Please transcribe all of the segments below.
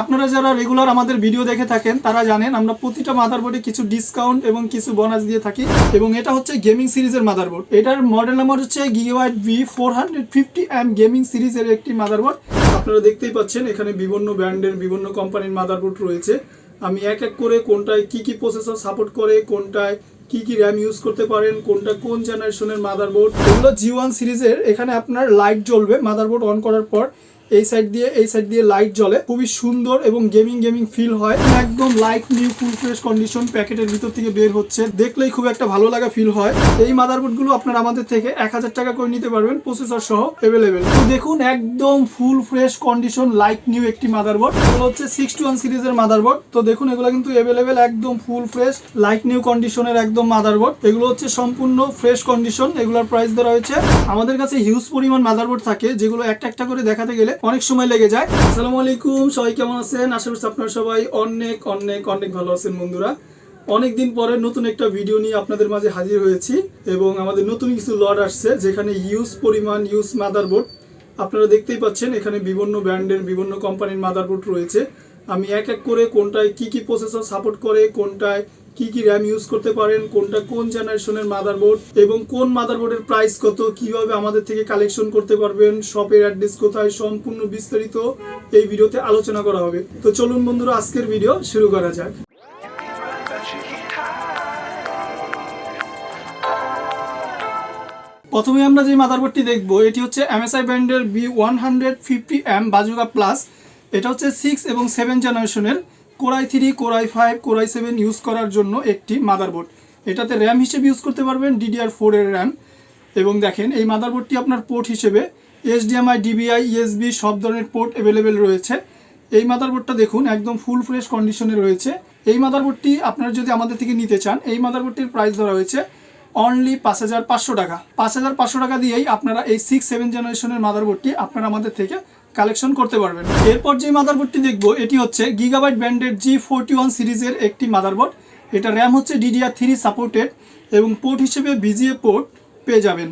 আপনারা যারা রেগুলার আমাদের ভিডিও দেখে থাকেন, তারা জানেন আমরা প্রতিটা মাদারবোর্ডে কিছু ডিসকাউন্ট এবং কিছু বোনাস দিয়ে থাকি এবং এটা হচ্ছে গেমিং সিরিজের মাদারবোর্ড এটার মডেল নাম্বার হচ্ছে Gigabyte V four hundred fifty M gaming সিরিজের একটি মাদারবোর্ড আপনারা দেখতেই পাচ্ছেন, এখানে বিভিন্ন ব্র্যান্ডের, বিভিন্ন কোম্পানির মাদারবোর্ড রয়েছে। আমি এক এক করে কোনটায় কি কি প্রসেসর সাপোর্ট করে, কোনটায় কি কি র্যাম ইউজ করতে পারেন, কোনটা কোন জেনারেশনের মাদারবোর্ড এগুলো জি ওয়ান সিরিজের এখানে আপনার লাইট জ্বলবে মাদারবোর্ড অন করার পর এই সাইড দিয়ে, এই সাইড দিয়ে লাইট জ্বলে। খুবই সুন্দর এবং গেমিং গেমিং ফিল হয়। একদম light new full fresh condition প্যাকেটের ভিতর থেকে বের হচ্ছে। দেখলেই খুব একটা ভালো লাগা ফিল হয়। এই মাদারবোর্ডগুলো আপনারা আমাদের থেকে এক হাজার টাকা করে নিতে পারবেন প্রসেসর সহ অ্যাভেলেবেল দেখুন, একদম full fresh condition light new একটি মাদারবোর্ড এগুলো হচ্ছে সিক্স টু ওয়ান সিরিজের মাদারবোর্ড তো দেখুন, এগুলো কিন্তু অ্যাভেলেবেল একদম ফুল ফ্রেশ লাইট নিউ কন্ডিশনের একদম মাদারবোর্ড এগুলো হচ্ছে সম্পূর্ণ ফ্রেশ কন্ডিশন এগুলোর প্রাইস ধরা হয়েছে। আমাদের কাছে হিউজ পরিমাণ মাদারবোর্ড থাকে, যেগুলো একটা একটা করে দেখাতে গেলে অনেক সময় লেগে যায়। আসসালামু আলাইকুম, সবাই কেমন আছেন? আশা করছি আপনারা সবাই অনেক অনেক অনেক ভালো আছেন বন্ধুরা। অনেকদিন পরে নতুন একটা ভিডিও নিয়ে আপনাদের মাঝে হাজির হয়েছি এবং আমাদের নতুন কিছু লট আসছে, যেখানে ইউজ পরিমাণ ইউজ মাদারবোর্ড আপনারা দেখতেই পাচ্ছেন, এখানে বিভিন্ন ব্র্যান্ডের, বিভিন্ন কোম্পানির মাদারবোর্ড রয়েছে। আমি এক এক করে কোনটায় কি কি প্রসেসর সাপোর্ট করে, কোনটায় কি কি র্যাম ইউজ করতে পারেন, কোনটা কোন জেনারেশনের মাদারবোর্ড এবং কোন মাদারবোর্ডের প্রাইস কত, কীভাবে আমাদের থেকে কালেকশন করতে পারবেন শপের অ্যাড্রেস কোথায়, সম্পূর্ণ বিস্তারিত এই ভিডিওতে আলোচনা করা হবে। তো চলুন বন্ধুরা, আজকের ভিডিও শুরু করা যাক। প্রথমে আমরা যে মাদারবোর্ডটি দেখব, এটি হচ্ছে এমএসআই ব্র্যান্ডের B one hundred fifty M bazooka plus এটা হচ্ছে সিক্স এবং সেভেন জেনারেশনের core i three core i five core i seven use করার জন্য একটি মাদারবোর্ড এটাতে র্যাম হিসেবে ইউজ করতে পারবেন ডিডিআর ফোরের র্যাম এবং দেখেন, এই মাদারবোর্ডটি আপনার পোর্ট হিসেবে এইচডিএমআই ডিবিআই ইএসবি সব ধরনের পোর্ট অ্যাভেলেবেল রয়েছে। এই মাদারবোর্ডটা দেখুন, একদম ফুল ফ্রেশ কন্ডিশনে রয়েছে। এই মাদারবোর্ডটি আপনারা যদি আমাদের থেকে নিতে চান, এই মাদারবোর্ডটির প্রাইস ধরা হয়েছে অনলি পাঁচ হাজার পাঁচশো টাকা। পাঁচ হাজার পাঁচশো টাকা দিয়েই আপনারা এই সিক্স সেভেন জেনারেশনের মাদারবোর্ডটি আপনারা আমাদের থেকে কালেকশন করতে পারবেন। এরপর যে মাদারবোর্ডটি দেখব, এটি হচ্ছে গিগাবাইট ব্র্যান্ডের জি ফোরটি ওয়ান সিরিজের একটি মাদারবোর্ড। এটা র্যাম হচ্ছে ডিডিআর থ্রি সাপোর্টেড এবং পোর্ট হিসেবে ভিজিএ পোর্ট পেয়ে যাবেন।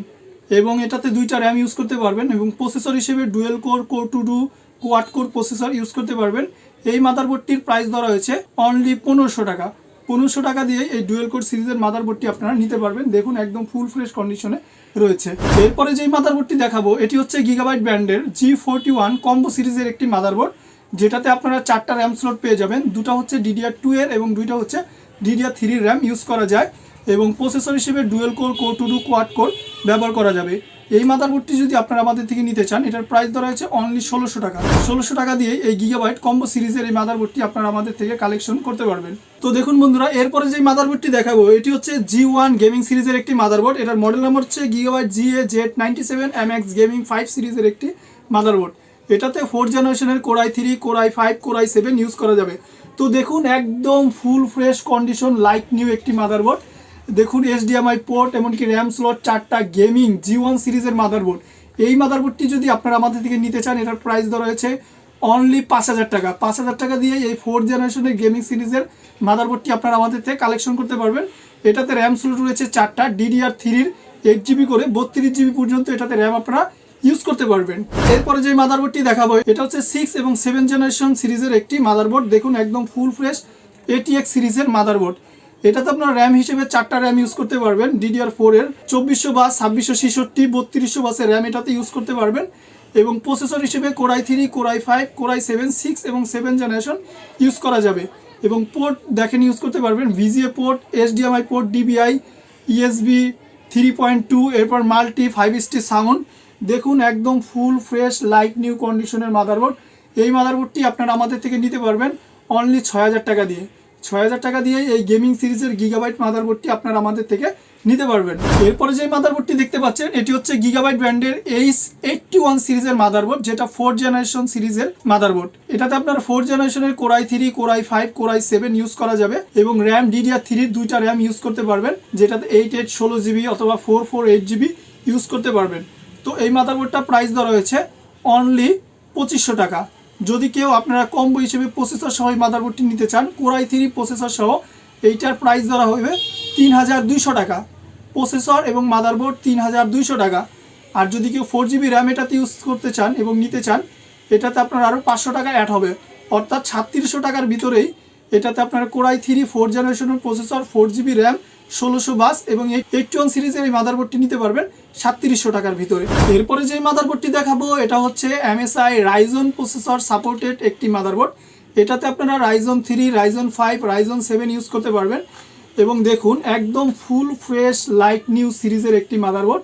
এবং এটাতে দুইটা র্যাম ইউজ করতে পারবেন এবং প্রসেসর হিসেবে dual core core two duo quad core processor use করতে পারবেন। এই মাদারবোর্ডটির প্রাইস ধরা হয়েছে অনলি পনেরোশো টাকা। পনেরোশো টাকা দিয়ে এই ডুয়েল কোর সিরিজের মাদারবোর্ডটি আপনারা নিতে পারবেন। দেখুন, একদম ফুল ফ্রেশ কন্ডিশনে রয়েছে। এরপরে যেই মাদারবোর্ডটি দেখাবো, এটি হচ্ছে গিগাবাইট ব্র্যান্ডের জি ফোরটি ওয়ান কম্বো সিরিজের একটি মাদারবোর্ড, যেটাতে আপনারা চারটা র্যাম স্লট পেয়ে যাবেন। দুটা হচ্ছে ডিডিআর টু এর এবং দুইটা হচ্ছে ডিডিআর থ্রির র্যাম ইউজ করা যায়। এবং প্রসেসর হিসেবে dual core core two duo quad core ব্যবহার করা যাবে। এই মাদারবোর্ডটি যদি আপনারা আমাদের থেকে নিতে চান, এটার প্রাইস ধরা হয়েছে অনলি ষোলোশো টাকা। ষোলোশো টাকা দিয়ে এই গিগাবাইট কম্বো সিরিজের এই মাদারবোর্ডটি আপনারা আমাদের থেকে কালেকশন করতে পারবেন। তো দেখুন বন্ধুরা, এরপরে যে মাদারবোর্ডটি দেখাবো, এটি হচ্ছে জি ওয়ান গেমিং সিরিজের একটি মাদারবোর্ড এটার মডেল নাম্বার হচ্ছে Gigabyte G A Z ninety seven M X gaming five সিরিজের একটি মাদারবোর্ড এটাতে ফোর জেনারেশনের core i three core i five core i seven use করা যাবে। তো দেখুন, একদম full fresh condition light new একটি মাদারবোর্ড দেখুন এইচডিএমআই পোর্ট এমনকি র্যাম স্লট চারটা গেমিং জি ওয়ান সিরিজের মাদারবোর্ড এই মাদারবোর্ডটি যদি আপনারা আমাদের থেকে নিতে চান, এটার প্রাইস ধরা হয়েছে অনলি পাঁচ হাজার টাকা। পাঁচ হাজার টাকা দিয়ে এই ফোর জেনারেশনের গেমিং সিরিজের মাদারবোর্ডটি আপনারা আমাদের থেকে কালেকশন করতে পারবেন। এটাতে র্যাম স্লট রয়েছে চারটা ডিডিআর থ্রির এইট জিবি করে, বত্রিশ জিবি পর্যন্ত এটাতে র্যাম আপনারা ইউজ করতে পারবেন। এরপরে যে মাদারবোর্ডটি দেখাবো, এটা হচ্ছে সিক্স এবং সেভেন জেনারেশন সিরিজের একটি মাদারবোর্ড দেখুন, একদম ফুল ফ্রেশ এটি এটিএক্স সিরিজের মাদারবোর্ড এটাতে আপনার র্যাম হিসেবে চারটা র্যাম ইউজ করতে পারবেন। ডিডিআর ফোর এর চব্বিশশো বাস ছাব্বিশশো, ছেষট্টি, বত্রিশশো বাসের র্যাম এটাতে ইউজ করতে পারবেন। এবং প্রসেসর হিসেবে core i three core i five core i seven six এবং সেভেন জেনারেশন ইউজ করা যাবে। এবং পোর্ট দেখেন ইউজ করতে পারবেন। VGA port HDMI port DVI USB three point two এরপর মাল্টি ফাইভ স্টি সাউন্ড দেখুন, একদম ফুল ফ্রেশ লাইট নিউ কন্ডিশনের মাদারবোর্ড এই মাদারবোর্ডটি আপনারা আমাদের থেকে নিতে পারবেন অনলি ছয় হাজার টাকা দিয়ে। ছয় হাজার টাকা দিয়ে এই গেমিং সিরিজের গিগাবাইট মাদারবোর্ডটি আপনারা আমাদের থেকে নিতে পারবেন। এরপরে যে মাদারবোর্ডটি দেখতে পাচ্ছেন, এটি হচ্ছে গিগাবাইট ব্র্যান্ডের এইচ এইটটি ওয়ান সিরিজের মাদারবোর্ড, যেটা ফোর জেনারেশন সিরিজের মাদারবোর্ড। এটাতে আপনার ফোর জেনারেশনের core i three core i five core i seven use করা যাবে এবং র্যাম ডিডিআর থ্রির দুইটা র্যাম ইউজ করতে পারবেন, যেটাতে এইট এইট ষোলো জিবি অথবা four four eight GB use করতে পারবেন। তো এই মাদারবোর্ডটা প্রাইস ধরা হয়েছে অনলি পঁচিশশো টাকা। যদি কেউ আপনারা কম্বো হিসেবে প্রসেসর সহ এই মাদারবোর্ডটি নিতে চান কোরাই থ্রি প্রসেসর সহ এইটার প্রাইস ধরা হবে তিন হাজার দুইশো টাকা। প্রসেসর এবং মাদারবোর্ড তিন হাজার দুইশো টাকা। আর যদি কেউ ফোর জিবি র্যাম এটাতে ইউজ করতে চান এবং নিতে চান, এটাতে আপনার আরও পাঁচশো টাকা অ্যাড হবে। অর্থাৎ সাতত্রিশশো টাকার ভিতরেই এটাতে আপনার কোরাই থ্রি ফোর জেনারেশনের প্রসেসর ফোর জিবি র্যাম ষোলোশো বাস এবং এইটটি ওয়ান সিরিজের এই মাদারবোর্ডটি নিতে পারবেন সাতত্রিশশো টাকার ভিতরে। এরপরে যে মাদারবোর্ডটি দেখাবো, এটা হচ্ছে এমএসআই রাইজন প্রসেসর সাপোর্টেড একটি মাদারবোর্ড এটাতে আপনারা Ryzen three Ryzen five Ryzen seven use করতে পারবেন। এবং দেখুন, একদম ফুল ফ্রেশ লাইট নিউ সিরিজের একটি মাদারবোর্ড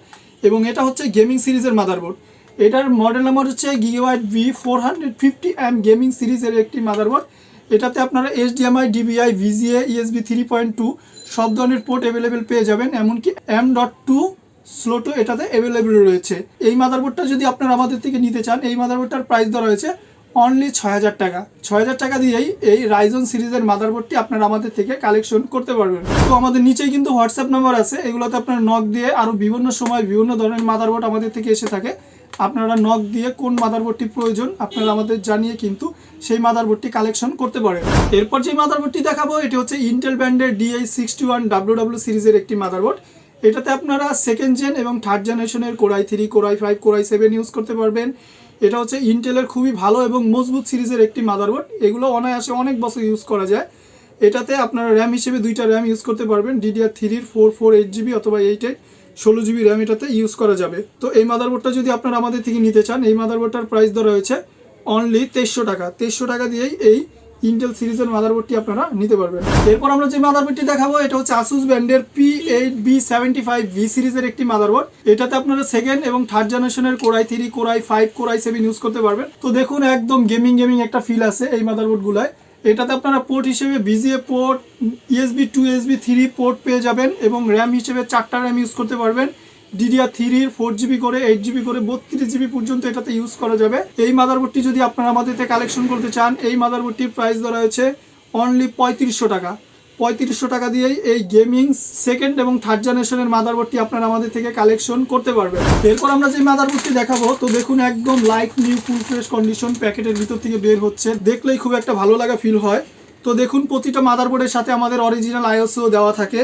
এবং এটা হচ্ছে গেমিং সিরিজের মাদারবোর্ড এটার মডেল নাম্বার হচ্ছে Gigabyte V four hundred fifty M gaming সিরিজের একটি মাদারবোর্ড এটাতে আপনারা HDMI DVI VGA USB three point two সব ধরনের পোর্ট অ্যাভেলেবেল পেয়ে যাবেন, এমনকি এম ডট টু স্লোটও এটাতে অ্যাভেলেবেল রয়েছে। এই মাদারবোর্ডটা যদি আপনারা আমাদের থেকে নিতে চান, এই মাদারবোর্ডটার প্রাইস ধরা হয়েছে অনলি ছয় হাজার টাকা। ছয় হাজার টাকা দিয়েই এই রাইজন সিরিজের মাদারবোর্ডটি আপনারা আমাদের থেকে কালেকশন করতে পারবেন। তো আমাদের নিচেই কিন্তু হোয়াটসঅ্যাপ নাম্বার আছে, এগুলোতে আপনারা নক দিয়ে আরও বিভিন্ন সময় বিভিন্ন ধরনের মাদারবোর্ড আমাদের থেকে এসে থাকে। আপনারা নক দিয়ে কোন মাদারবোর্ডটি প্রয়োজন আপনারা আমাদের জানিয়ে কিন্তু সেই মাদারবোর্ডটি কালেকশন করতে পারেন। এরপর যে মাদারবোর্ডটি দেখাবো, এটি হচ্ছে ইন্টেল ব্র্যান্ডের ডিআই সিক্সটি ওয়ান ডাব্লিউ সিরিজের একটি মাদারবোর্ড এটাতে আপনারা সেকেন্ড জেন এবং থার্ড জেনারেশনের core i three core i five core i seven use করতে পারবেন। এটা হচ্ছে ইন্টেলের খুবই ভালো এবং মজবুত সিরিজের একটি মাদারবোর্ড এগুলো অনায়াসে অনেক বছর ইউজ করা যায়। এটাতে আপনারা র্যাম হিসেবে দুইটা র্যাম ইউজ করতে পারবেন। ডিডিআর থ্রির ফোর ফোর এইট জিবি অথবা এইট এইট ষোলো জিবি র্যাম এটাতে ইউজ করা যাবে। তো এই মাদারবোর্ডটা যদি আপনারা আমাদের থেকে নিতে চান, এই মাদারবোর্ডটার প্রাইস ধরা হয়েছে অনলি তেইশশো টাকা। তেইশশো টাকা দিয়েই এই ইন্টেল সিরিজের মাদারবোর্ডটি আপনারা নিতে পারবেন। এরপর আমরা যে মাদারবোর্ডটি দেখাবো, এটা হচ্ছে আসুস ব্র্যান্ডের P eight B seventy five V সিরিজের একটি মাদারবোর্ড এটাতে আপনারা সেকেন্ড এবং থার্ড জেনারেশনের core i three core i five core i seven use করতে পারবেন। তো দেখুন, একদম গেমিং গেমিং একটা ফিল আছে এই মাদারবোর্ডগুলায় এটাতে আপনারা পোর্ট হিসেবে VGA port USB two USB three port পেয়ে যাবেন এবং র্যাম হিসেবে চারটা র্যাম ইউজ করতে পারবেন। ডিডিআর থ্রির ফোর জিবি করে এইট জিবি করে, বত্রিশ জিবি পর্যন্ত এটাতে ইউজ করা যাবে। এই মাদারবোর্ডটি যদি আপনারা আমাদের কালেকশন করতে চান, এই মাদারবোর্ডটির প্রাইস ধরা হয়েছে অনলি পঁয়ত্রিশশো টাকা। পঁয়ত্রিশশো টাকা দিয়েই এই গেমিং সেকেন্ড এবং থার্ড জেনারেশনের মাদারবোর্ডটি আপনারা আমাদের থেকে কালেকশন করতে পারবেন। এরপর আমরা যে মাদারবোর্ডটি দেখাবো, তো দেখুন একদম light new full fresh condition প্যাকেটের ভিতর থেকে বের হচ্ছে। দেখলেই খুব একটা ভালো লাগা ফিল হয়। তো দেখুন, প্রতিটা মাদারবোর্ডের সাথে আমাদের অরিজিনাল আইওসিও দেওয়া থাকে।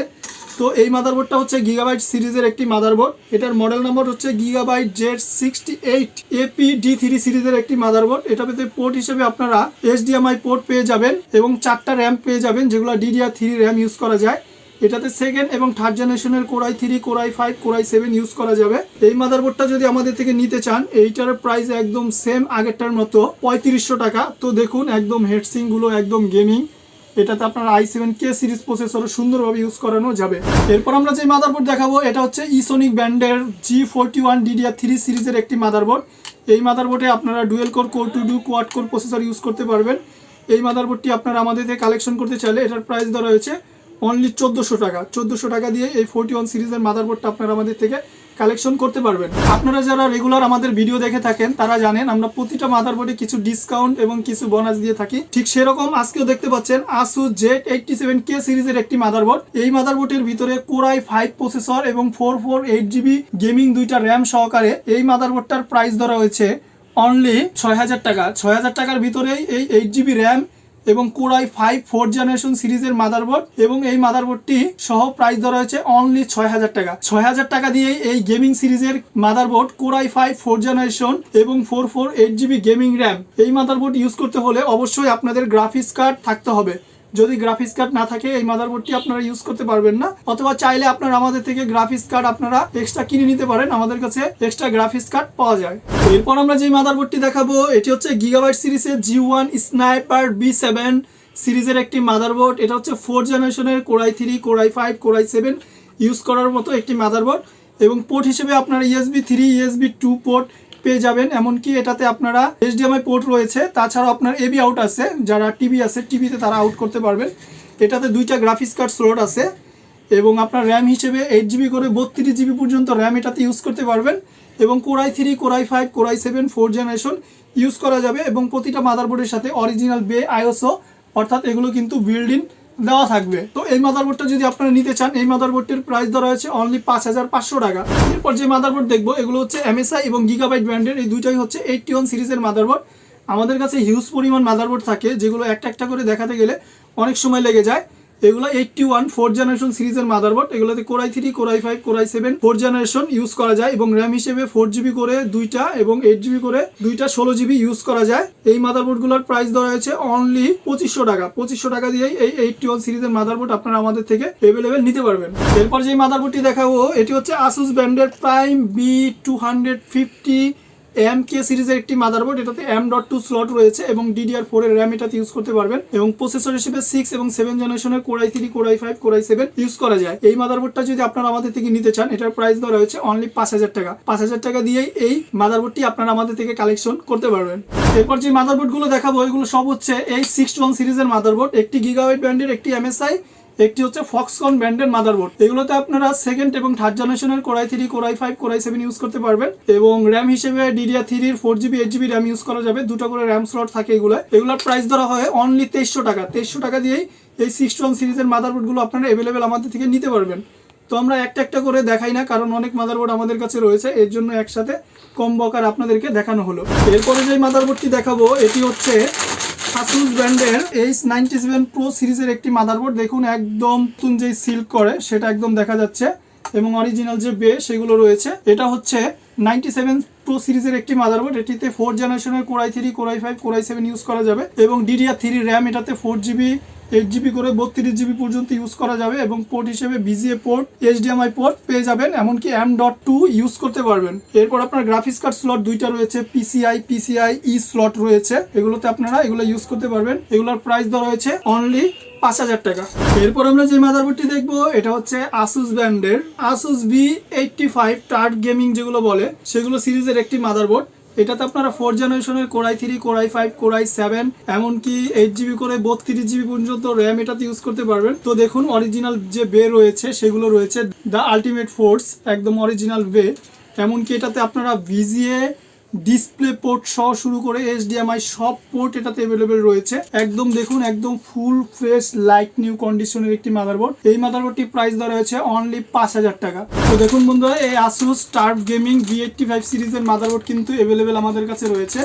তো এই মাদারবোর্ডটা হচ্ছে গিগাবাইট সিরিজের একটি মাদারবোর্ড এটার মডেল নাম্বার হচ্ছে Gigabyte Z sixty eight AP D three সিরিজের একটি মাদারবোর্ড এটাতে পোর্ট হিসেবে আপনারা এইচডিএমআই পোর্ট পেয়ে যাবেন এবং চারটা র্যাম পেয়ে যাবেন, যেগুলো ডিডিআর থ্রি র্যাম ইউজ করা যায়। এটাতে সেকেন্ড এবং থার্ড জেনারেশনের core i three core i five core i seven use করা যাবে। এই মাদারবোর্ডটা যদি আমাদের থেকে নিতে চান, এইটার প্রাইস একদম সেম আগেরটার মতো পঁয়ত্রিশশো টাকা। তো দেখুন, একদম হেডসিংগুলো একদম গেমিং এটাতে আপনার আই সেভেন কে সিরিজ প্রসেসরও সুন্দরভাবে ইউজ করানো যাবে। এরপর আমরা যে মাদারবোর্ড দেখাবো, এটা হচ্ছে ইসোনিক ব্র্যান্ডের G forty one DDR three সিরিজের একটি মাদারবোর্ড এই মাদারবোর্ডে আপনারা dual core core two duo quad core processor use করতে পারবেন। এই মাদারবোর্ডটি আপনারা আমাদের থেকে কালেকশন করতে চাইলে এটার প্রাইস ধরা হয়েছে অনলি চোদ্দোশো টাকা। চোদ্দোশো টাকা দিয়ে এই ফোরটি ওয়ান সিরিজের মাদারবোর্ডটা আপনারা আমাদের থেকে কালেকশন করতে পারবেন। আপনারা যারা রেগুলার আমাদের ভিডিও দেখে থাকেন, তারা জানেন আমরা প্রতিটা মাদার বোর্ডে কিছু ডিসকাউন্ট এবং কিছু বোনাস দিয়ে থাকি। ঠিক সেরকম আজকেও দেখতে পাচ্ছেন আসু জেড এইটটি সেভেন কে সিরিজের একটি মাদারবোর্ড এই মাদারবোর্ডের ভিতরে কোরাই ফাইভ প্রসেসর এবং four four eight GB gaming দুইটা র্যাম সহকারে এই মাদারবোর্ডটার প্রাইস ধরা হয়েছে অনলি ছয় হাজার টাকা। ছয় হাজার টাকার ভিতরেই এই এইট জিবি র্যাম এবং core i five four generation সিরিজের মাদারবোর্ড এবং এই মাদারবোর্ডটি সহ প্রাইস ধরা হয়েছে অনলি ছয় হাজার টাকা। ছয় হাজার টাকা দিয়ে এই গেমিং সিরিজের motherboard core i five four generation এবং four four eight GB gaming RAM এই মাদারবোর্ড ইউজ করতে হলে অবশ্যই আপনাদের গ্রাফিক্স কার্ড থাকতে হবে। যদি গ্রাফিক্স কার্ড না থাকে, এই মাদারবোর্ডটি আপনারা ইউজ করতে পারবেন না। অথবা চাইলে আপনারা আমাদের থেকে গ্রাফিক্স কার্ড আপনারা এক্সট্রা কিনে নিতে পারেন, আমাদের কাছে এক্সট্রা গ্রাফিক্স কার্ড পাওয়া যায়। এরপর আমরা যে মাদারবোর্ডটি দেখাবো, এটি হচ্ছে গিগাবাইট সিরিজের G one sniper B seven সিরিজের একটি মাদারবোর্ড এটা হচ্ছে ফোর জেনারেশনের core i three core i five core i seven use করার মতো একটি মাদারবোর্ড এবং পোর্ট হিসেবে আপনারা USB three USB two port পেয়ে যাবেন, এমনকি এটাতে আপনারা এইচডিএমআই পোর্ট রয়েছে, তাছাড়াও আপনার এবি আউট আছে, যারা টিভি আছে টিভিতে তারা আউট করতে পারবেন। এটাতে দুইটা গ্রাফিক্স কার্ড স্লোট আছে, এবং আপনার র্যাম হিসেবে এইট জিবি করে বত্রিশ জিবি পর্যন্ত র্যাম এটাতে ইউজ করতে পারবেন, এবং core i three core i five core i seven four generation use করা যাবে, এবং প্রতিটা মাদারবোর্ডের সাথে অরিজিনাল বে আইওসও অর্থাৎ এগুলো কিন্তু বিল্ড ইন দেওয়া থাকবে। তো এই মাদারবোর্ডটা যদি আপনারা নিতে চান, এই মাদারবোর্ডটির প্রাইস ধরা হয়েছে অনলি পাঁচ হাজার পাঁচশো টাকা। এরপর যে মাদারবোর্ড দেখব, এগুলো হচ্ছে এমএসআই এবং গিগাবাইট ব্র্যান্ডের এই দুইটাই হচ্ছে এইটটি ওয়ান সিরিজের মাদারবোর্ড আমাদের কাছে হিউজ পরিমাণ মাদারবোর্ড থাকে, যেগুলো একটা একটা করে দেখাতে গেলে অনেক সময় লেগে যায়। এগুলো এইটটি ওয়ান ফোর জেনারেশন সিরিজের মাদারবোর্ড এগুলোতে core i three core i five core i seven four generation use করা যায় এবং র্যাম হিসেবে ফোর জিবি করে দুইটা এবং এইট জিবি করে দুইটা ষোলো জিবি ইউজ করা যায়। এই মাদারবোর্ডগুলোর প্রাইস ধরা হয়েছে অনলি পঁচিশশো টাকা। পঁচিশশো টাকা দিয়েই এই এইটটি ওয়ান সিরিজের মাদারবোর্ড আপনারা আমাদের থেকে অ্যাভেলেবেল নিতে পারবেন। এরপর যে মাদারবোর্ডটি দেখাবো, এটি হচ্ছে আসুস ব্র্যান্ডের prime B two hundred fifty M K সিরিজের একটি মাদারবোর্ড এটাতে এম ডট টু স্লট রয়েছে এবং ডিডিআর ফোর এর র্যাম এটাতে ইউজ করতে পারবেন। এবং প্রসেসর হিসেবে সিক্স এবং সেভেন জেনারেশনের core i three core i five core i seven use করা যায়। এই মাদারবোর্ডটা যদি আপনারা আমাদের থেকে নিতে চান, এটার প্রাইস ধরা হয়েছে অনলি পাঁচ হাজার টাকা। পাঁচ হাজার টাকা দিয়েই এই মাদারবোর্ডটি আপনারা আমাদের থেকে কালেকশন করতে পারবেন। এরপর যে মাদারবোর্ডগুলো দেখাবো এগুলো সব হচ্ছে এই সিক্স ওয়ান সিরিজের মাদারবোর্ড একটি গিগাওয়াইট ব্র্যান্ডের একটি এমএসআই একটি হচ্ছে ফক্সকন ব্র্যান্ডের মাদারবোর্ড এগুলোতে আপনারা সেকেন্ড এবং থার্ড জেনারেশনের core i three core i five core i seven use করতে পারবেন এবং র্যাম হিসেবে ডিডিআর থ্রির four GB eight GB RAM use করা যাবে। দুটো করে র্যাম স্লট থাকে এগুলো এগুলোর প্রাইস ধরা হয় অনলি তেইশশো টাকা। তেইশশো টাকা দিয়েই এই সিক্স ওয়ান সিরিজের মাদারবোর্ডগুলো আপনারা অ্যাভেলেবেল আমাদের থেকে নিতে পারবেন। তো আমরা একটা একটা করে দেখাই না, কারণ অনেক মাদারবোর্ড আমাদের কাছে রয়েছে। এর জন্য একসাথে কম বকার আপনাদেরকে দেখানো হলো। এরপরে যে মাদারবোর্ডটি দেখাবো, এটি হচ্ছে আসুস ব্র্যান্ডের এইচ নাইনটি সেভেন প্রো সিরিজের একটি মাদারবোর্ড, দেখুন, একদম নতুন যে সিল্ক করে, সেটা একদম দেখা যাচ্ছে। এবং অরিজিনাল যে বে, সেগুলো রয়েছে। এটা হচ্ছে নাইনটি সেভেন প্রো সিরিজের একটি মাদারবোর্ড, এটিতে ফোর জেনারেশনের core i three core i five core i seven use করা যাবে। এবং ডিডিআর থ্রি র্যাম এটাতে ফোর জিবি এইট জিবি করে বত্রিশ জিবি পর্যন্ত ইউজ করা যাবে এবং পোর্ট হিসেবে বিজিএ পোর্ট এইচডিএমআই পোর্ট পেয়ে যাবেন, এমনকি এম ডট টু ইউজ করতে পারবেন। এরপর আপনার গ্রাফিক্স কার্ড স্লট দুইটা রয়েছে পিসিআই পিসিআই ই স্লট রয়েছে। এগুলোতে আপনারা এগুলো ইউজ করতে পারবেন। এগুলোর প্রাইস দেওয়া হয়েছে অনলি পাঁচ হাজার টাকা। এরপর আমরা যে মাদারবোর্ডটি দেখব, এটা হচ্ছে আসুস ব্র্যান্ডের আসুস বি এইটটি ফাইভ টার্ট গেমিং যেগুলো বলে, সেগুলো সিরিজের একটি মাদারবোর্ড এটাতে আপনারা ফোর জেনারেশনের core i three core i five core i seven এমনকি এইট জিবি করে বত্রিশ জিবি পর্যন্ত র্যাম এটাতে ইউজ করতে পারবেন। তো দেখুন অরিজিনাল যে বে রয়েছে, সেগুলো রয়েছে দ্য আলটিমেট ফোর্স একদম অরিজিনাল বে এমনকি এটাতে আপনারা ভিজিএ ডিসপ্লে পোর্ট সহ শুরু করে এইচডিএমআই সব পোর্ট এটাতে অ্যাভেলেবেল রয়েছে। একদম দেখুন, একদম ফুল ফ্রেশ লাইট নিউ কন্ডিশনের একটি মাদারবোর্ড এই মাদারবোর্ডটি প্রাইস দেওয়া রয়েছে অনলি পাঁচ হাজার টাকা। তো দেখুন বন্ধুরা, এই Asus start gaming V eighty five সিরিজের মাদারবোর্ড কিন্তু অ্যাভেলেবেল আমাদের কাছে রয়েছে।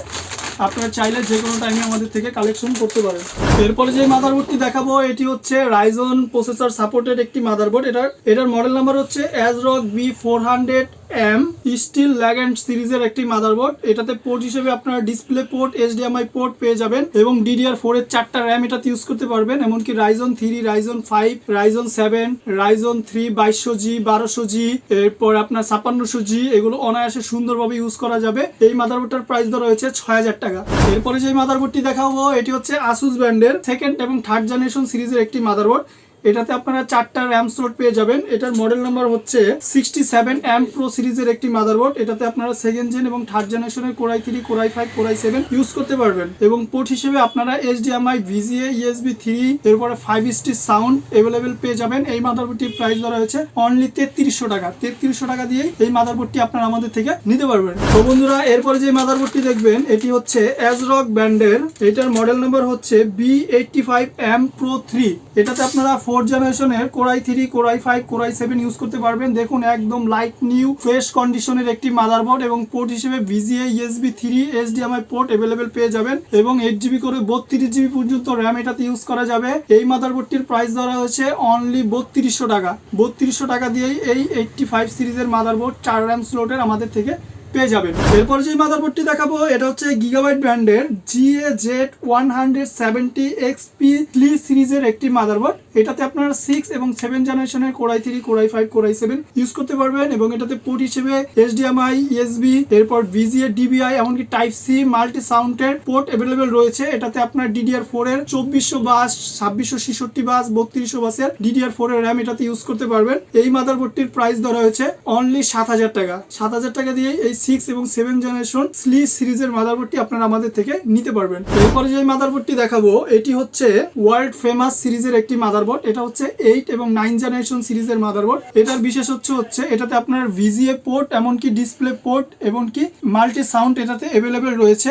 আপনারা চাইলে যে কোনো টাইমে আমাদের থেকে কালেকশন করতে পারেন। এরপরে যে মাদারবোর্ডটি দেখাবো, এটি হচ্ছে রাইজন প্রসেসর সাপোর্টেড একটি মাদারবোর্ড এটার এটার মডেল নাম্বার হচ্ছে ASRock B four hundred M steel legend সিরিজের একটি মাদারবোর্ড এটাতে পোর্ট হিসেবে আপনারা ডিসপ্লে পোর্ট এইচডিএমআই পোর্ট পেয়ে যাবেন এবং ডিডিআর ফোর এর চারটা র্যাম এটাতে ইউজ করতে পারবেন, এমনকি Ryzen three Ryzen five Ryzen seven Ryzen three বাইশশো জি বারোশো জি এরপর আপনার ছাপান্নশো জি এগুলো অনায়াসে সুন্দরভাবে ইউজ করা যাবে। এই মাদারবোর্ডটার প্রাইস ধরা হয়েছে ছয় হাজার টাকা। এরপরে যে মাদারবোর্ডটি দেখাবো, এটি হচ্ছে আসুস ব্র্যান্ডের সেকেন্ড এবং থার্ড জেনারেশন সিরিজের একটি মাদারবোর্ড এটাতে আপনারা চারটা র্যাম স্লট পেয়ে যাবেন। এটার মডেল নাম্বার হচ্ছে সিক্সটি সেভেন এম প্রো সিরিজের একটি মাদারবোর্ড এটাতে আপনারা সেকেন্ড জেন এবং থার্ড জেনারেশনের core i three core i five core i seven use করতে পারবেন। এবং পোর্ট হিসেবে আপনারা এইচডিএমআই ভিজিএ ইএসবি থ্রি এরপরে ফাইভ স্টি সাউন্ড অ্যাভেলেবেল পেয়ে যাবেন। এই মাদারবোর্ডটির প্রাইস ধরা হয়েছে অনলি তেত্রিশশো টাকা। তেত্রিশশো টাকা দিয়ে এই মাদারবোর্ডটি আপনারা আমাদের থেকে নিতে পারবেন। তো বন্ধুরা, এরপরে যে মাদারবোর্ডটি দেখবেন, এটি হচ্ছে অ্যাজরক ব্র্যান্ডের এটার মডেল নাম্বার হচ্ছে B eighty five M pro three এটাতে আপনারা ফোর জেনারেশনের core i three core i five core i seven use করতে পারবেন। দেখুন, একদম লাইট নিউ ফ্রেশ কন্ডিশনের একটি মাদারবোর্ড এবং পোর্ট হিসেবে VGA USB three HDMI port available পেয়ে যাবেন এবং এইট জিবি করে বত্রিশ জিবি পর্যন্ত র্যাম এটাতে ইউজ করা যাবে। এই মাদারবোর্ডটির প্রাইস ধরা হয়েছে অনলি বত্রিশশো টাকা। বত্রিশশো টাকা দিয়েই এই এইটটি ফাইভ সিরিজের মাদারবোর্ড চার র্যাম স্লোটের আমাদের থেকে পেয়ে যাবেন। এরপর যে মাদারবোর্ডটি দেখাবো। এটা হচ্ছে গিগাবাইট ব্র্যান্ডের GA Z one hundred seventy XP three সিরিজের একটি মাদারবোর্ড এটাতে আপনারা সিক্স এবং সেভেন জেনারেশনের core i three core i five core i seven use করতে পারবেন এবং এটাতে পোর্ট হিসেবে এইচডিএমআই ইএসবি এরপর ভিজিএ ডিবিআই এমনকি টাইপ সি মাল্টি সাউন্ডের পোর্ট অ্যাভেলেবেল রয়েছে। এটাতে আপনার ডিডিআর ফোর এর চব্বিশশো বাস, ছাব্বিশশো ছেষট্টি বাস, বত্রিশশো বাসের ডিডিআর ফোর এর র্যাম এটাতে ইউজ করতে পারবেন। এই মাদারবোর্ডটির প্রাইস ধরা হয়েছে অনলি সাত হাজার টাকা। সাত হাজার টাকা দিয়ে এই সিক্স এবং সেভেন জেনারেশন স্লি সিরিজের মাদারবোর্ডটি আপনারা আমাদের থেকে নিতে পারবেন। এরপরে যে মাদারবোর্ডটি দেখাবো, এটি হচ্ছে ওয়ার্ল্ড ফেমাস সিরিজের একটি মাদারবোর্ড এটা হচ্ছে এইট এবং নাইন জেনারেশন সিরিজের মাদারবোর্ড এটার বিশেষ হচ্ছে হচ্ছে এটাতে আপনার ভিজিএ পোর্ট এমনকি ডিসপ্লে পোর্ট এবং কি মাল্টি সাউন্ড এটাতে অ্যাভেলেবেল রয়েছে।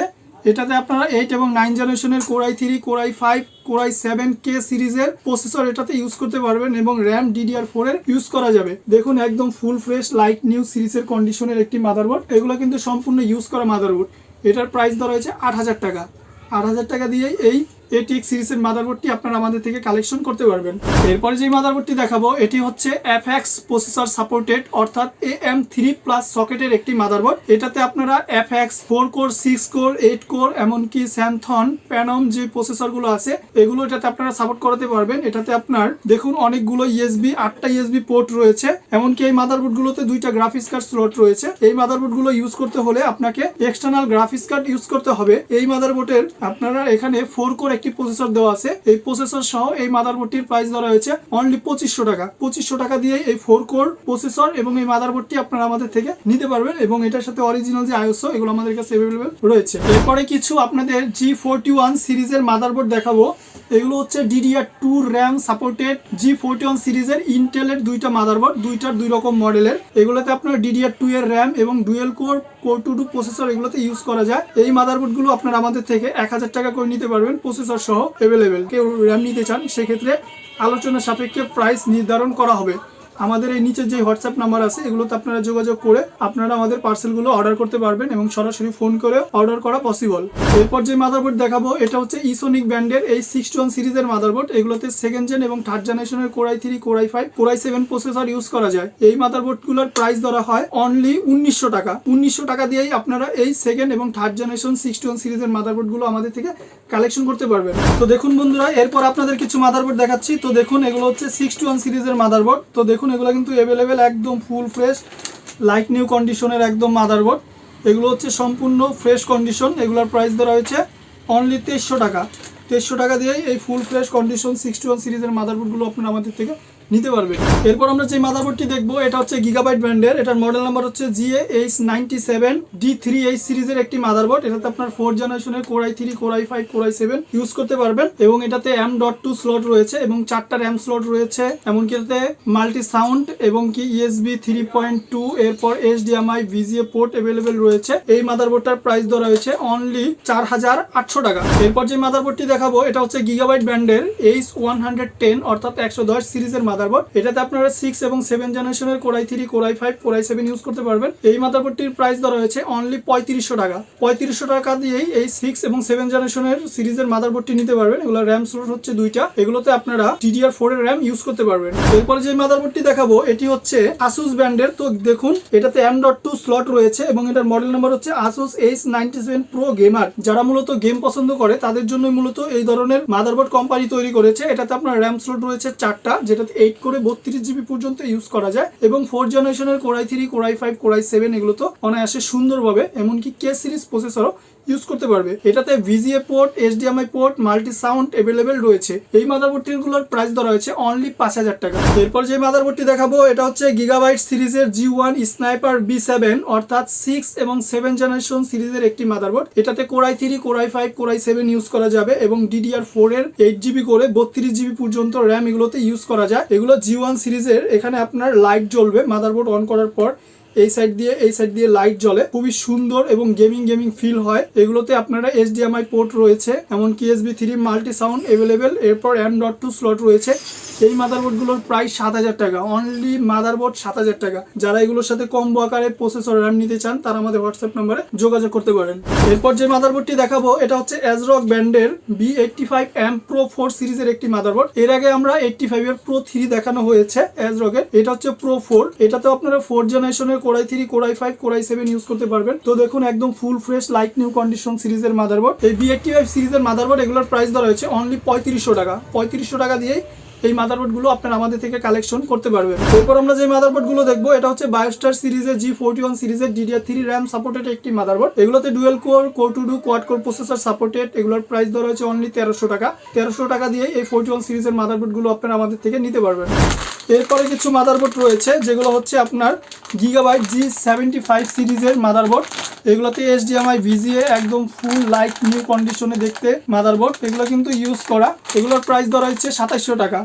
এটাতে আপনারা এইট এবং নাইন জেনারেশনের core i three core i five core i seven K সিরিজের প্রসেসর এটাতে ইউজ করতে পারবেন এবং র্যাম ডিডিআর ফোর এর ইউজ করা যাবে। দেখুন একদম ফুল ফ্রেশ লাইট নিউ সিরিজের কন্ডিশনের একটি মাদারবোর্ড এগুলো কিন্তু সম্পূর্ণ ইউজ করা মাদারবোর্ড এটার প্রাইস ধরা হয়েছে আট হাজার টাকা। আট হাজার টাকা দিয়েই এই এটিএক্স সিরিজের মাদারবোর্ডটি আপনারা আমাদের থেকে কালেকশন করতে পারবেন। এরপরে যে মাদারবোর্ডটি দেখাবো, এটি হচ্ছে এফএক্স প্রসেসর সাপোর্টেড অর্থাৎ এ এম থ্রি প্লাস সকেটের একটি মাদারবোর্ড এটাতে আপনারা FX four core six core eight core এমনকি স্যামথন প্যানম যে প্রসেসরগুলো আছে, এগুলো এটাতে আপনারা সাপোর্ট করাতে পারবেন। এটাতে আপনার দেখুন অনেকগুলো ইএসবি আটটা ইএসবি পোর্ট রয়েছে। এমনকি এই মাদারবোর্ডগুলোতে দুইটা গ্রাফিক্স কার্ড স্লট রয়েছে। এই মাদারবোর্ডগুলো ইউজ করতে হলে আপনাকে এক্সটার্নাল গ্রাফিক্স কার্ড ইউজ করতে হবে। এই মাদারবোর্ডের আপনারা এখানে ফোর কোর একটি প্রসেসর দেওয়া আছে। এই প্রসেসর সহ এই মাদারবোর্ডটির প্রাইস ধরা হয়েছে অনলি পঁচিশশো টাকা। পঁচিশশো টাকা দিয়ে এই ফোর কোর প্রসেসর এবং এই মাদারবোর্ডটি আপনারা আমাদের থেকে নিতে পারবেন এবং এটার সাথে অরিজিনাল যে আইওসও এগুলো আমাদের কাছে রয়েছে। এরপরে কিছু আপনাদের জি ফোরটি ওয়ান সিরিজের মাদারবোর্ড দেখাবো। এগুলো হচ্ছে DDR two RAM supported G forty one সিরিজের ইন্টেলের দুইটা মাদারবোর্ড দুইটার দুই রকম মডেলের। এগুলোতে আপনার ডিডিআর টু এর র্যাম এবং dual core core two two processor এগুলোতে ইউজ করা যায়। এই মাদারবোর্ডগুলো আপনার আমাদের থেকে এক হাজার টাকা করে নিতে পারবেন প্রসেসর সহ অ্যাভেলেবেল কেউ র্যাম নিতে চান, সেক্ষেত্রে আলোচনা সাপেক্ষে প্রাইস নির্ধারণ করা হবে। আমাদের এই নিচের যে হোয়াটসঅ্যাপ নাম্বার আছে, এগুলোতে আপনারা যোগাযোগ করে আপনারা আমাদের পার্সেলগুলো অর্ডার করতে পারবেন এবং সরাসরি ফোন করে অর্ডার করা পসিবল এরপর যে মাদারবোর্ড দেখাবো, এটা হচ্ছে ইসোনিক ব্র্যান্ডের এই সিক্স ওয়ান সিরিজের মাদারবোর্ড এগুলোতে সেকেন্ড জেন এবং থার্ড জেনারেশনের core i three core i five core i seven processor use করা যায়। এই মাদারবোর্ডগুলোর প্রাইস ধরা হয় অনলি উনিশশো টাকা। উনিশশো টাকা দিয়েই আপনারা এই সেকেন্ড এবং থার্ড জেনারেশন সিক্স ওয়ান সিরিজের মাদারবোর্ডগুলো আমাদের থেকে কালেকশন করতে পারবেন। তো দেখুন বন্ধুরা, এরপর আপনাদের কিছু মাদারবোর্ড দেখাচ্ছি। তো দেখুন, এগুলো হচ্ছে সিক্স ওয়ান সিরিজের মাদারবোর্ড তো দেখুন এগুলো কিন্তু অ্যাভেলেবেল একদম ফুল ফ্রেশ লাইট নিউ কন্ডিশনের একদম মাদারবোর্ড এগুলো হচ্ছে সম্পূর্ণ ফ্রেশ কন্ডিশন এগুলোর প্রাইস ধরা হয়েছে অনলি তেইশশো টাকা। তেইশশো টাকা দিয়েই এই full fresh condition sixty one সিরিজের মাদারবোর্ডগুলো আপনারা আমাদের থেকে নিতে পারবে। এরপর আমরা যে মাদারবোর্ডটি দেখব, এটা হচ্ছে গিগাবাইট ব্র্যান্ডের। এটার মডেল নাম্বার হচ্ছে GA H ninety seven D three H সিরিজের একটি মাদারবোর্ড। এটাতে আপনার ফোর জেনারেশনের core i three core i five core i seven use করতে পারবেন এবং এটাতে এম ডট টু স্লট রয়েছে এবং চারটা র্যাম স্লট রয়েছে। এমনকি এটাতে মাল্টি সাউন্ড এবং কি ইএসবি থ্রি পয়েন্ট টু এরপর এইচডিএমআই ভিজিএ পোর্ট অ্যাভেলেবেল রয়েছে। এই মাদারবোর্ডটার প্রাইস ধরা হয়েছে অনলি চার হাজার আটশো টাকা। এরপর যে মাদারবোর্ডটি দেখাবো, এটা হচ্ছে গিগাবাইট ব্র্যান্ডের এইচ ওয়ান হান্ড্রেড টেন অর্থাৎ একশো দশ সিরিজের মাদারবোর্ড এটাতে আপনারা সিক্স এবং সেভেন জেনারেশনের core i three core i five core i seven use করতে পারবেন। এই মাদারবোর্ডটির প্রাইস ধরা হয়েছে অনলি পঁয়ত্রিশশো টাকা। পঁয়ত্রিশশো টাকা দিয়েই এই সিক্স এবং সেভেন জেনারেশনের সিরিজের মাদারবোর্ডটি নিতে পারবেন। এগুলো র্যাম স্লট হচ্ছে দুইটা। এগুলোতে আপনারা ডিডিআর ফোর এর র্যাম ইউজ করতে পারবেন। এরপরে যে মাদারবোর্ডটি দেখাবো, এটি হচ্ছে আসুস ব্র্যান্ডের তো দেখুন, এটাতে এম ডট টু স্লট রয়েছে এবং এটার মডেল নাম্বার হচ্ছে Asus H ninety seven pro gamer যারা মূলত গেম পছন্দ করে, তাদের জন্য মূলত এই ধরনের মাদারবোর্ড কোম্পানি তৈরি করেছে। এটাতে আপনার র্যাম স্লট রয়েছে চারটা, যেটাতে এইট করে বত্রিশ জিবি পর্যন্ত ইউজ করা যায় এবং ফোর জেনারেশনের core i three core i five core i seven এগুলো তো অনায়াসে সুন্দরভাবে, এমনকি কে সিরিজ প্রসেসরও ইউজ করতে পারবে। এটাতে VGA port HDMI port multi sound available রয়েছে। এই মাদারবোর্ডটিগুলোর প্রাইস ধরা হয়েছে অনলি পাঁচ হাজার টাকা। এরপর যে মাদারবোর্ডটি দেখাবো, এটা হচ্ছে গিগাবাইট সিরিজের G one sniper B seven অর্থাৎ সিক্স এবং সেভেন জেনারেশন সিরিজের একটি মাদারবোর্ড এটাতে core i three core i five core i seven use করা যাবে এবং ডিডিআর ফোর এর এইট জিবি করে বত্রিশ জিবি পর্যন্ত র্যাম এগুলোতে ইউজ করা যায়। এগুলো জি ওয়ান সিরিজের, এখানে আপনার লাইট জ্বলবে মাদারবোর্ড অন করার পর। এই সাইড দিয়ে, এই সাইড দিয়ে লাইট জ্বলে। খুবই সুন্দর এবং গেমিং গেমিং ফিল হয়। এগুলোতে আপনারা এস এইচডিএমআই পোর্ট রয়েছে, এমনকি USB three multi sound available এরপর এম ডট টু স্লট রয়েছে। এই মাদারবোর্ডগুলোর প্রায় সাত হাজার টাকা। অনলি মাদারবোর্ড সাত হাজার টাকা। যারা এগুলোর সাথে কম্বো আকারে প্রসেসর র্যাম নিতে চান, তারা আমাদের হোয়াটসঅ্যাপ নাম্বারে যোগাযোগ করতে পারেন। এরপর যে মাদারবোর্ডটি দেখাবো, এটা হচ্ছে অ্যাজরক ব্র্যান্ডের B eighty five M pro four সিরিজের একটি মাদারবোর্ড এর আগে আমরা এইটটি ফাইভ এর প্রো থ্রি দেখানো হয়েছে অ্যাজরকের এটা হচ্ছে প্রো ফোর এটাতেও আপনারা ফোর জেনারেশনের core i three core i five core i seven use করতে পারবেন। তো দেখুন, একদম full fresh light new condition সিরিজের মাদারবোর্ড এই বি এইটটি ফাইভ সিরিজের মাদারবোর্ড এগুলোর প্রাইস ধরা হয়েছে অনলি পঁয়ত্রিশশো টাকা। পঁয়ত্রিশশো টাকা দিয়েই এই মাদারবোর্ডগুলো আপনারা আমাদের থেকে কালেকশন করতে পারবেন। এরপর আমরা যে মাদারবোর্ডগুলো দেখব, এটা হচ্ছে বায়োস্টার সিরিজের জি ফোর্টি ওয়ান সিরিজের ডিডিআর থ্রি র্যাম সাপোর্টেড একটি মাদারবোর্ড এগুলোতে dual core core two duo quad core processor supported এগুলোর প্রাইস ধরা হয়েছে অনলি তেরোশো টাকা। তেরোশো টাকা দিয়ে এই ফোর্টি ওয়ান সিরিজের মাদারবোর্ডগুলো আপনারা আমাদের থেকে নিতে পারবেন। এরপরে কিছু মাদারবোর্ড রয়েছে, যেগুলো হচ্ছে আপনার গিগাবাইট জি সেভেন্টি ফাইভ সিরিজের মাদারবোর্ড এগুলোতে এইচডিএমআই ভিজিএ একদম ফুল লাইট নিউ কন্ডিশনে দেখতে মাদারবোর্ড এগুলো কিন্তু ইউজ করা। এগুলোর প্রাইস ধরা হচ্ছে সাতাশশো টাকা।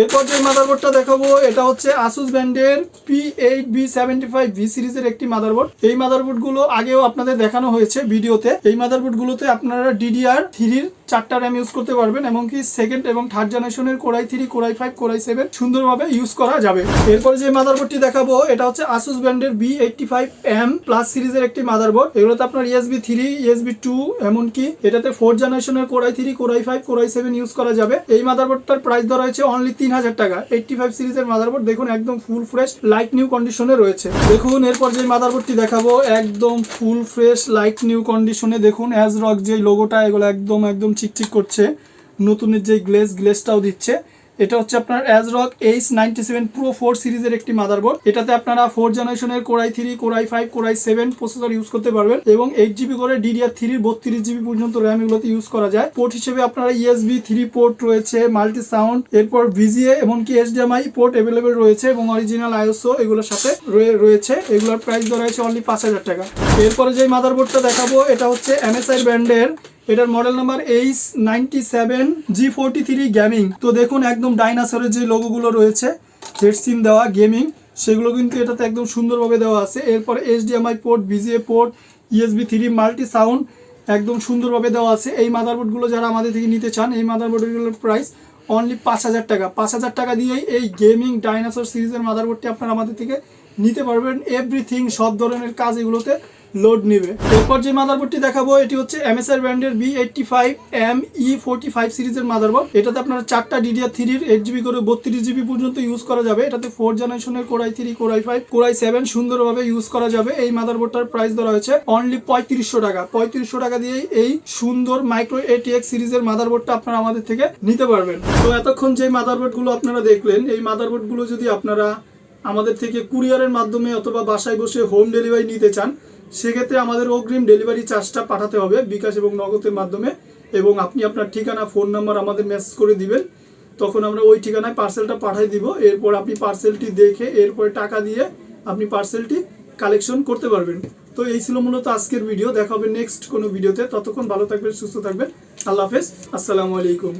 এরপর যে মাদারবোর্ডটা দেখাবো, এটা হচ্ছে আসুস ব্র্যান্ডের P eight B seventy five V সিরিজের একটি মাদারবোর্ড এই মাদারবোর্ডগুলো আগেও আপনাদের দেখানো হয়েছে ভিডিওতে। এই মাদারবোর্ড গুলোতে আপনারা ডিডিআর থ্রির চারটা র্যাম ইউজ করতে পারবেন, এমনকি সেকেন্ড এবং থার্ড জেনারেশনের core i three core i five core i seven সুন্দরভাবে ইউজ করা যাবে। এরপরে যে মাদারবোর্ডটি দেখাবো, এটা হচ্ছে আসুস ব্র্যান্ডের B eighty five M plus সিরিজের একটি মাদারবোর্ড এগুলোতে আপনার ইএসবি থ্রি ইএসবি টু এমনকি এটাতে ফোর্থ জেনারেশনের core i three core i five core i seven use করা যাবে। এই মাদারবোর্ডটার প্রাইস ধরা হয়েছে অনলি তিন হাজার টাকা। এইটটি ফাইভ সিরিজের মাদারবোর্ড দেখুন, একদম ফুল ফ্রেশ লাইট নিউ কন্ডিশনে রয়েছে। দেখুন, এরপর যে মাদারবোর্ডটি দেখাবো, একদম ফুল ফ্রেশ লাইট নিউ কন্ডিশনে দেখুন অ্যাজ রক যে লোগোটা এগুলো একদম একদম চিকচিক করছে। নতুনের যে গ্লেস গ্লেসটাও দিচ্ছে। এটা হচ্ছে আপনার ASRock H ninety seven pro four সিরিজের একটি মাদারবোর্ড এটাতে আপনারা ফোর জেনারেশনের core i three core i five core i seven processor use করতে পারবেন এবং এইট জিবি করে ডিডিআর থ্রির বত্রিশ জিবি পর্যন্ত র্যাম এগুলোতে ইউজ করা যায়। পোর্ট হিসেবে আপনারা ইএসবি থ্রি পোর্ট রয়েছে মাল্টি সাউন্ড এরপর ভিজিএ এমনকি এইচডিএমআই পোর্ট অ্যাভেলেবেল রয়েছে এবং অরিজিনাল আইএসও এগুলোর সাথে রয়ে- রয়েছে। এগুলোর প্রাইস ধরা হয়েছে অনলি পাঁচ হাজার টাকা। এরপরে যে মাদারবোর্ডটা দেখাবো, এটা হচ্ছে এমএসআই ব্র্যান্ডের এটার model number H ninety seven G forty three gaming তো দেখুন, একদম ডাইনাসরের যে লোগোগুলো রয়েছে জেড সিম দেওয়া গেমিং সেগুলো কিন্তু এটাতে একদম সুন্দরভাবে দেওয়া আছে। এরপর HDMI port VGA port USB three multi sound একদম সুন্দরভাবে দেওয়া আছে। এই মাদারবোর্ডগুলো যারা আমাদের থেকে নিতে চান, এই মাদারবোর্ডগুলোর প্রাইস অনলি পাঁচ হাজার টাকা। পাঁচ হাজার টাকা দিয়েই এই গেমিং ডাইনাসর সিরিজের মাদারবোর্ডটি আপনারা আমাদের থেকে নিতে পারবেন। এভরিথিং সব ধরনের কাজ এগুলোতে লোড নেবে। এরপর যে মাদারবোর্ডটি দেখাবো, এটি হচ্ছে এমএসআর ব্র্যান্ডের B eighty five M E forty five সিরিজের মাদারবোর্ড এটাতে আপনারা চারটা ডিডিআর থ্রির এইট জিবি করে বত্রিশ জিবি পর্যন্ত ইউজ করা যাবে। এটাতে ফোর জেনারেশনের core i three core i five core i seven সুন্দরভাবে ইউজ করা যাবে। এই মাদারবোর্ডটার প্রাইস ধরা হয়েছে অনলি পঁয়ত্রিশশো টাকা। পঁয়ত্রিশশো টাকা দিয়েই এই সুন্দর মাইক্রো এটিএক্স সিরিজের মাদারবোর্ডটা আপনারা আমাদের থেকে নিতে পারবেন। তো এতক্ষণ যে মাদারবোর্ডগুলো আপনারা দেখলেন, এই মাদারবোর্ডগুলো যদি আপনারা আমাদের থেকে কুরিয়ারের মাধ্যমে অথবা বাসায় বসে হোম ডেলিভারি নিতে চান সেক্ষেত্রে আমাদের অগ্রিম ডেলিভারি চার্জটা পাঠাতে হবে বিকাশ এবং নগদের মাধ্যমে এবং আপনি আপনার ঠিকানা, ফোন নাম্বার আমাদের মেসেজ করে দিবেন। তখন আমরা ওই ঠিকানায় পার্সেলটা পাঠিয়ে দিব। এরপর আপনি পার্সেলটি দেখে, এরপরে টাকা দিয়ে আপনি পার্সেলটি কালেকশন করতে পারবেন। তো এই ছিল মূলত আজকের ভিডিও দেখা হবে নেক্সট কোনো ভিডিওতে ততক্ষণ ভালো থাকবেন, সুস্থ থাকবেন। আল্লাহ হাফেজ। আসসালামু আলাইকুম।